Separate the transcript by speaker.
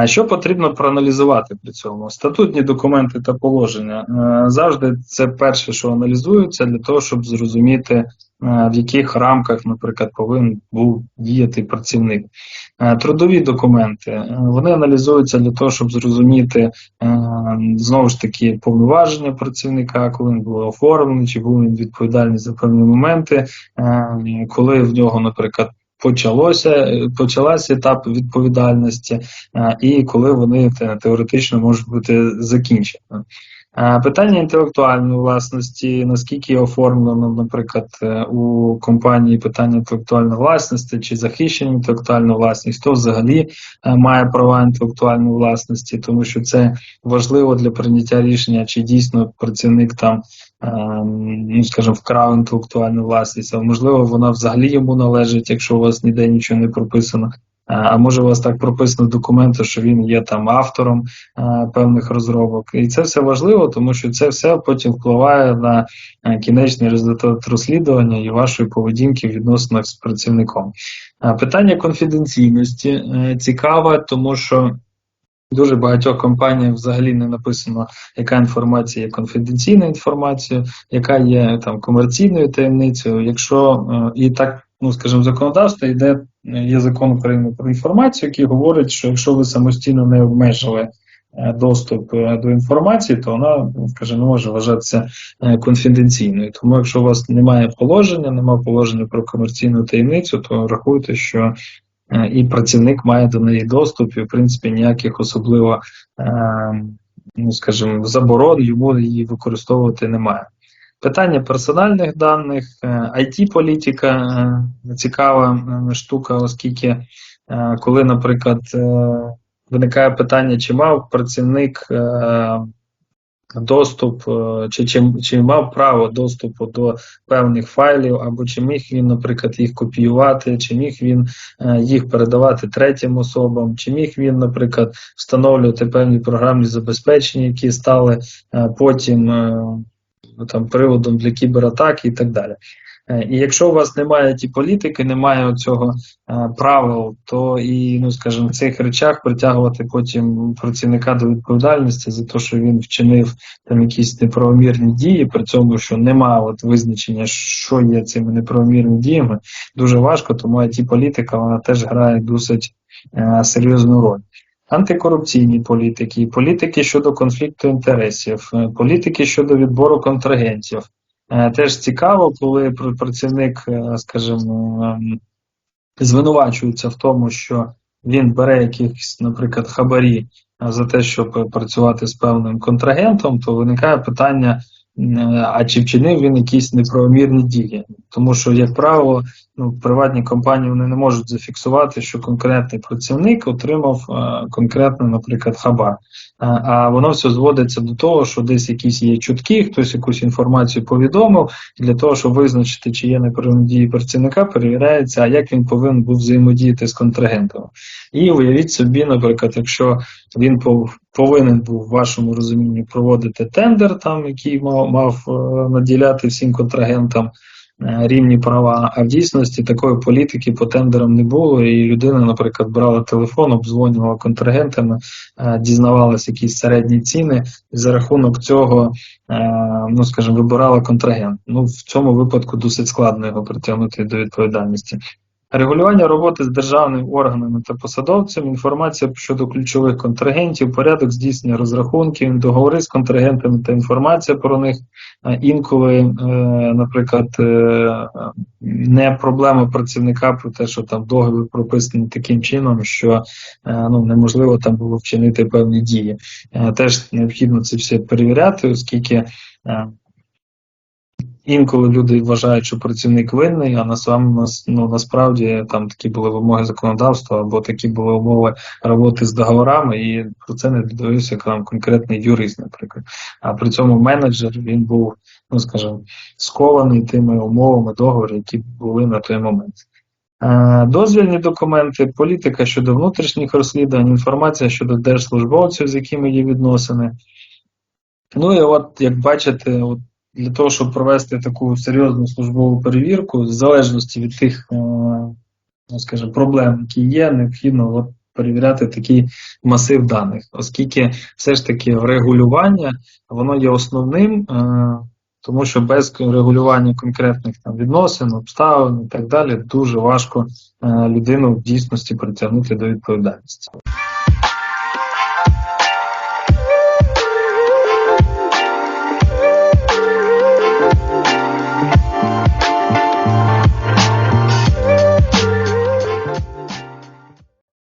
Speaker 1: А що потрібно проаналізувати при цьому? Статутні документи та положення Е, завжди це перше, що аналізується для того, щоб зрозуміти, е, в яких рамках, наприклад, повинен був діяти працівник. Е, Трудові документи вони аналізуються для того, щоб зрозуміти знову ж таки повноваження працівника, коли він був оформлений, чи був він відповідальний за певні моменти, коли в нього, наприклад. Почалося почалася етап відповідальності, е, і коли вони теоретично можуть бути закінчені. Е, Питання інтелектуальної власності, наскільки оформлено, наприклад, е, у компанії питання інтелектуальної власності чи захищення інтелектуальної власності, хто взагалі має права інтелектуальної власності, тому що це важливо для прийняття рішення, чи дійсно працівник там, ну скажімо, вкрав інтелектуальну власність, а можливо, вона взагалі йому належить, якщо у вас ніде нічого не прописано. Е, А може у вас так прописано в документах, що він є там автором е, певних розробок, і це все важливо, тому що це все потім впливає на е, кінечний результат розслідування і вашої поведінки в відносинах з працівником. Е, Питання конфіденційності е, цікаве, тому що. Дуже багатьох компаніях взагалі не написано, яка інформація є конфіденційною інформацією, яка є там комерційною таємницею. Якщо е, і так, ну скажімо, законодавство йде, є закон України про інформацію, який говорить, що якщо ви самостійно не обмежили е, доступ е, до інформації, то вона, ну, скажімо, може вважатися конфіденційною. Тому, якщо у вас немає положення, немає положення про комерційну таємницю, то рахуйте, що і працівник має до неї доступ, і в принципі ніяких особливо, е, ну скажімо, заборон йому її використовувати немає. Питання персональних даних, it політика е, цікава е, штука, оскільки е, коли, наприклад, е, виникає питання, чи мав працівник е, доступ, е, чи, чи, чи мав право доступу до певних файлів, або чи міг він, наприклад, їх копіювати, чи міг він е, їх передавати третім особам, чи міг він, наприклад, встановлювати певні програмні забезпечення, які стали е, потім там приводом для кібератаки і так далі. Е, І якщо у вас немає ті політики, немає цього е, правил, то і, ну скажімо, в цих речах притягувати потім працівника до відповідальності за те, що він вчинив там якісь неправомірні дії, при цьому, що немає от визначення, що є цими неправомірними діями, дуже важко, тому it політика вона теж грає досить е, серйозну роль. Антикорупційні політики, політики щодо конфлікту інтересів, е, політики щодо відбору контрагентів. Е, Теж цікаво, коли працівник, е, скажімо, ем, звинувачується в тому, що він бере якісь, наприклад, хабарі е, за те, щоб працювати з певним контрагентом, то виникає питання, а чи вчинив він якісь неправомірні дії? Тому що, як правило, ну, приватні компанії вони не можуть зафіксувати, що конкретний працівник отримав е, конкретно, наприклад, хабар. А, а воно все зводиться до того, що десь якісь є чутки, хтось якусь інформацію повідомив, і для того, щоб визначити, чи є неправильні дії працівника, перевіряється, а як він повинен був взаємодіяти з контрагентом. І уявіть собі, наприклад, якщо він пов- повинен був в вашому розумінні проводити тендер, там який мав, мав е, наділяти всім контрагентам е, рівні права, а в дійсності такої політики по тендерам не було, і людина, наприклад, брала телефон, обзвонювала контрагентами, е, дізнавалася якісь середні ціни, і за рахунок цього, е, ну скажімо, вибирала контрагент. Ну в цьому випадку досить складно його притягнути до відповідальності. Регулювання роботи з державними органами та посадовцями, інформація щодо ключових контрагентів, порядок здійснення розрахунків, договори з контрагентами та інформація про них. Інколи, е, наприклад, е, не проблема працівника про те, що там договір прописаний таким чином, що е, ну, неможливо там було вчинити певні дії. Теж необхідно це все перевіряти, оскільки інколи люди вважають, що працівник винний, а на сам ну, насправді там такі були вимоги законодавства або такі були умови роботи з договорами, і про це не дивився там конкретний юрист, наприклад. А при цьому менеджер він був, ну скажімо, скований тими умовами договору, які були на той момент. Дозвільні документи, політика щодо внутрішніх розслідувань, інформація щодо держслужбовців, з якими є відносини. Ну і от, як бачите, от для того, щоб провести таку серйозну службову перевірку, в залежності від тих, е, ну, скажімо, проблем, які є, необхідно от перевіряти такий масив даних, оскільки все ж таки регулювання воно є основним, е, тому що без регулювання конкретних там відносин, обставин і так далі дуже важко е, людину в дійсності притягнути до відповідальності.